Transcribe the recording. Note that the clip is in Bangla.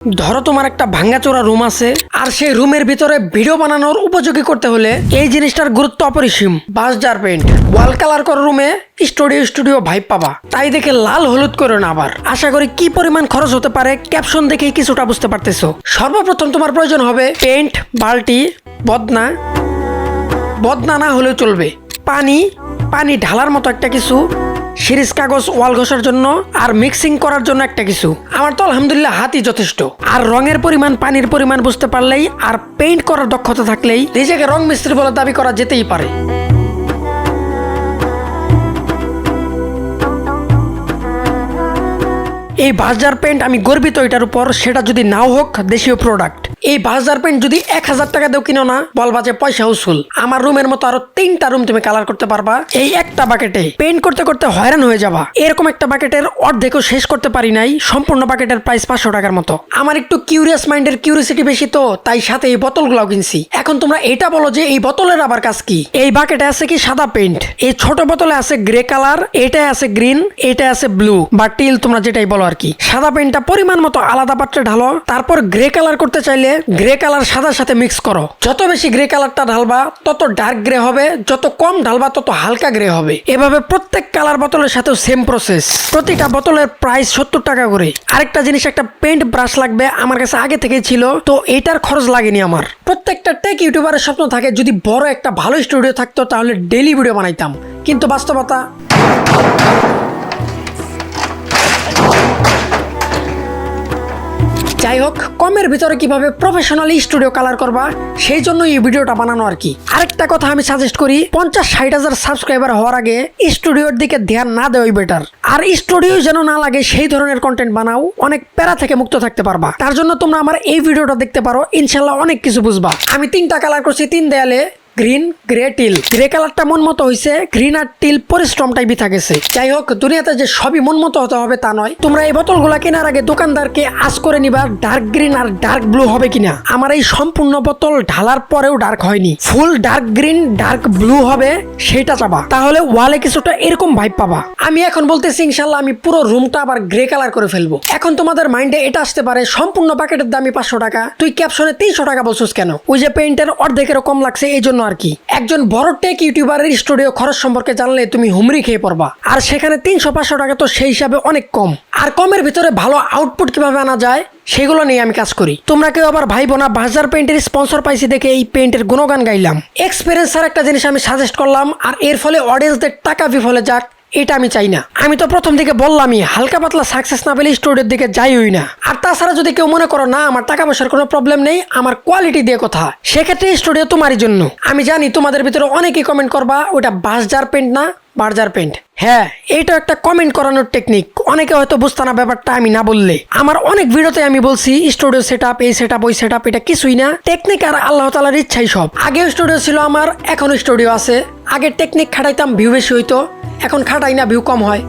ধরো তোমার একটা ভাঙ্গাচোরা রুম আছে, আর সেই রুমের ভিতরে ভিডিও বানানোর উপযোগী করতে হলে এই জিনিসটার গুরুত্ব অপরিসীম। বাসজার পেন্ট ওয়াল কালার করা রুমে স্টুডিও স্টুডিও ভাইব পাবা। তাই দেখে লাল হলুদ করো না আবার। আশা করি কি পরিমাণ খরচ হতে পারে ক্যাপশন দেখে কিছুটা বুঝতে পারতেছো। সর্বপ্রথম তোমার প্রয়োজন হবে পেন্ট বালটি বদনা। বদনা না হলেও চলবে। পানি পানি ঢালার মতো একটা কিছু। সিরিজ কাগজ, ওয়াল ঘষার জন্য আর মিক্সিং করার জন্য একটা কিছু। আমার তো আলহামদুলিল্লাহ হাতই যথেষ্ট। আর রঙের পরিমাণ, পানির পরিমাণ বুঝতে পারলেই আর পেইন্ট করার দক্ষতা থাকলেই নিজেকে রং মিস্ত্রি বলে দাবি করা যেতেই পারে। এই বাজার পেন্ট আমি গর্বিত এটার উপর, সেটা যদি নাও হোক, দেশীয় প্রোডাক্ট এই বাজার পেন্ট যদি এক হাজার টাকা দেও কিনো না, বলবা যে পয়সা উসুল। আমার রুমের মতো আরও তিনটা রুম তুমি কালার করতে পারবা। এই একটা বাকেটে পেন্ট করতে করতে হয়রান হয়ে যাবা। এরকম একটা বাকেটের অর্ধেকও শেষ করতে পারি নাই, সম্পূর্ণ বাকেটের প্রাইস পাঁচশো টাকার মতো। আমার একটু কিউরিয়াস মাইন্ডের কিউরিয়াসিটি বেশি তো, তাই সাথে এই বোতলগুলাও কিনছি। এখন তোমরা এটা বলো যে এই বোতলের আবার কাজ কি? এই বাকেটে আছে কি সাদা পেন্ট এই ছোট বোতলে আছে গ্রে কালার এটাই আছে গ্রিন এটা আছে ব্লু বা টিল তোমরা যেটাই বলো আর কি? সাদা পেন্টটা পরিমাণ মতো আলাদা পাত্রে ঢালো, তারপর গ্রে কালার করতে চাইলে গ্রে কালার সাদার সাথে মিক্স করো। যত বেশি গ্রে কালারটা ঢালবা, তত ডার্ক গ্রে হবে, যত কম ঢালবা, তত হালকা গ্রে হবে। এভাবে প্রত্যেক কালার বোতলের সাথেও সেম প্রসেস প্রতিটা বোতলের প্রাইস সত্তর টাকা করে। আরেকটা জিনিস, একটা পেন্ট ব্রাশ লাগবে আমার কাছে আগে থেকে ছিল, তো এটার খরচ লাগেনি আমার। প্রত্যেকটা টেক ইউটিউবারের স্বপ্ন থাকে, যদি বড় একটা ভালো স্টুডিও থাকতো, তাহলে ডেলি ভিডিও বানাইতাম। কিন্তু বাস্তবতা যাই হোক, কমের ভিতরে কীভাবে প্রফেশনালি স্টুডিও কালার করবা, সেই জন্য এই ভিডিওটা বানানো আর কি। আরেকটা কথা আমি সাজেস্ট করি, পঞ্চাশ ষাট হাজার সাবস্ক্রাইবার হওয়ার আগে স্টুডিওর দিকে ধ্যান না দেওয়াই বেটার আর স্টুডিও যেন না লাগে, সেই ধরনের কন্টেন্ট বানাও, অনেক প্যারা থেকে মুক্ত থাকতে পারবা। তার জন্য তোমরা আমার এই ভিডিওটা দেখতে পারো, ইনশাল্লাহ অনেক কিছু বুঝবা। আমি তিনটা কালার করছি, তিন দেয়ালে। Green grey till. গ্রে কালারটা মন মতো হয়েছে গ্রিন আর টিল পরিশ্রমটাই বিথা গেছে যাই হোক দুনিয়াতে যে সবই মন মতো হতে হবে তা নয়। তোমরা এই বোতলগুলা কেনার আগে দোকানদারকে আজ করে নিবা ডার্ক গ্রিন আর ডার্ক ব্লু হবে কিনা। আমার এই সম্পূর্ণ বোতল ঢালার পরেও ডার্ক হয়নি। Full dark green dark blue হবে সেটা চাবা। তাহলে ওয়ালে কিছুটা এরকম ভাইব পাবা। আমি এখন বলতেছি ইনশাল্লাহ আমি পুরো রুমটা আবার গ্রে কালার করে ফেলব। এখন তোমাদের মাইন্ডে এটা আসতে পারে, সম্পূর্ণ প্যাকেটের দামই পাঁচশো টাকা। তুই ক্যাপশনে তিনশো টাকা বলছিস কেন? ওই যে পেইন্টের অর্ধেকেরও কম লাগছে এই জন্য আর কি? একজন বড় টেক ইউটিউবারের স্টুডিও খরচ সম্পর্কে জানলে তুমি হুমরি খেয়ে পড়বা। আর সেখানে তিনশো পাঁচশো টাকা তো সেই হিসাবে অনেক কম। আর কমের ভিতরে ভালো আউটপুট কীভাবে আনা যায়, সেগুলো নিয়ে আমি কাজ করি। তোমরা কেউ আবার ভাই বোনা বাজার পেন্টের স্পন্সর পাইছি দেখে এই পেন্টের গুণগান গাইলাম। এক্সপিরিয়েন্স এক্সপিরিয়েন্সের একটা জিনিস আমি সাজেস্ট করলাম, আর এর ফলে অডিয়েন্সদের টাকা বিফলে যাক। এটা আমি চাই না। আমি তো প্রথম দিকে বললামই, হালকা পাতলা সাকসেস না পেলে স্টুডিওর দিকে যাইই না। আর তাছাড়া যদি কেউ মনে করো, না, আমার টাকা পয়সার কোনো প্রবলেম নেই, আমার কোয়ালিটি দিয়ে কথা সেক্ষেত্রে স্টুডিও তোমারই জন্য। আমি জানি তোমাদের ভিতরে অনেকেই কমেন্ট করবা ওটা বাসজার পেন্ট না বার্জার পেন্ট হ্যাঁ এইটা একটা কমেন্ট করানোর টেকনিক অনেকে হয়তো বুঝতে না ব্যাপারটা আমি না বললে। আমার অনেক ভিডিওতে আমি বলছি স্টুডিও সেট আপ এই সেট আপ ওই সেট আপ এটা কিছুই না। টেকনিক আর আল্লাহ তালার ইচ্ছাই সব। আগেও স্টুডিও ছিল আমার, এখনও স্টুডিও আছে। আগে টেকনিক খাটাইতাম ভিউ বেশি হইতো। এখন খাটাই না ভিউ কম হয়।